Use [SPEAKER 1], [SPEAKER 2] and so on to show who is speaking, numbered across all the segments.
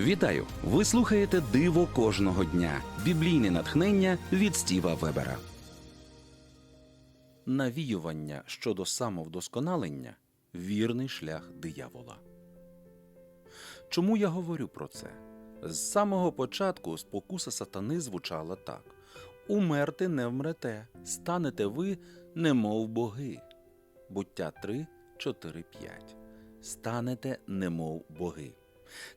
[SPEAKER 1] Вітаю! Ви слухаєте Диво кожного дня. Біблійне натхнення від Стіва Вебера. Навіювання щодо самовдосконалення вірний шлях диявола. Чому я говорю про це? З самого початку спокуса сатани звучала так: Умерти не вмрете, станете ви, немов боги. Буття 3, 4, 5. Станете немов боги.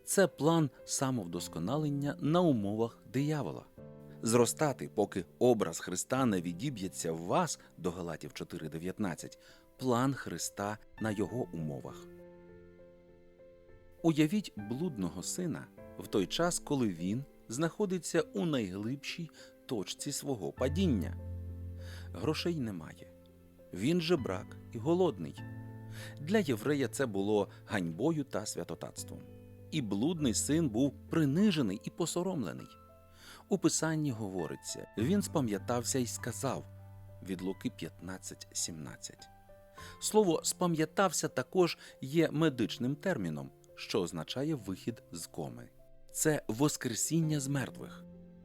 [SPEAKER 1] Це план самовдосконалення на умовах диявола. Зростати, поки образ Христа не відіб'ється в вас до Галатів 4.19, план Христа на його умовах. Уявіть блудного сина в той час, коли він знаходиться у найглибшій точці свого падіння. Грошей немає. Він же брак і голодний. Для єврея це було ганьбою та святотатством. І блудний син був принижений і посоромлений. У писанні говориться: він спам'ятався і сказав від Луки 15.17. Слово спам'ятався також є медичним терміном, що означає вихід з коми. Це Воскресіння з мертвих.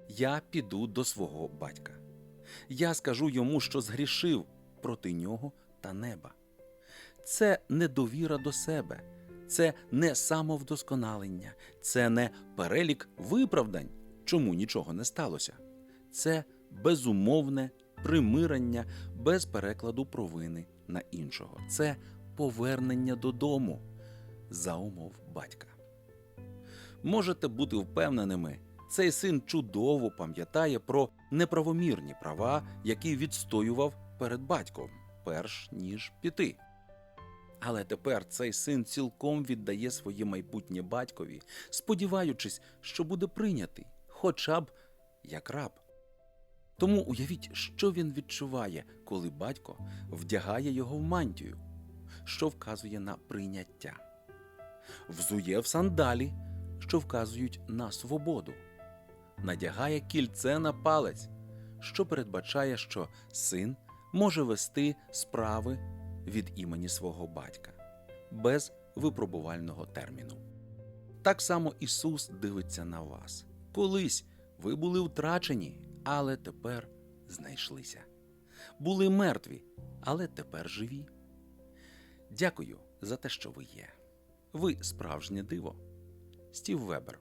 [SPEAKER 1] Я піду до свого батька. Я скажу йому, що згрішив проти нього та неба. Це недовіра до себе, це не самовдосконалення, це не перелік виправдань, чому нічого не сталося. Це безумовне примирення без перекладу провини на іншого. Це повернення додому за умов батька. Можете бути впевненими, цей син чудово пам'ятає про неправомірні права, які відстоював перед батьком, перш ніж піти. Але тепер цей син цілком віддає своє майбутнє батькові, сподіваючись, що буде прийнятий, хоча б як раб. Тому уявіть, що він відчуває, коли батько вдягає його в мантію, що вказує на прийняття, взує в сандалі, що вказують на свободу, надягає кільце на палець, що передбачає, що син може вести справи від імені свого батька без випробувального терміну. Так само Ісус дивиться на вас. Колись ви були втрачені, але тепер знайшлися. Були мертві, але тепер живі. Дякую за те, що ви є. Ви справжнє диво. Стів Вебер